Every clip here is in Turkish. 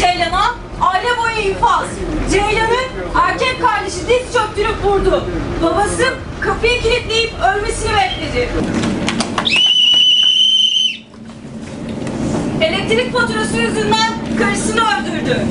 Ceylan'a aile boyu infaz. Ceylan'ın erkek kardeşi diz çöktürüp vurdu. Babası kapıyı kilitleyip ölmesini bekledi. Elektrik faturası yüzünden karısını öldürdü.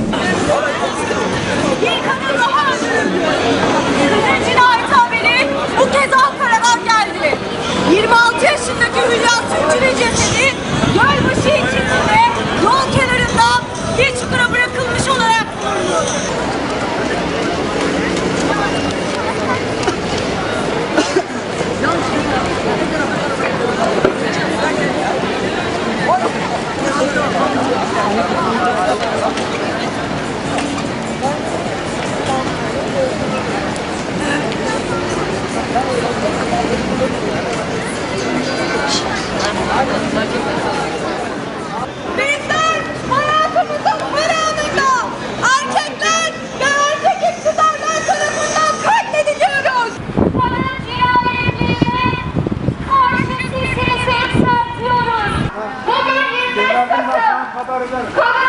Khabardar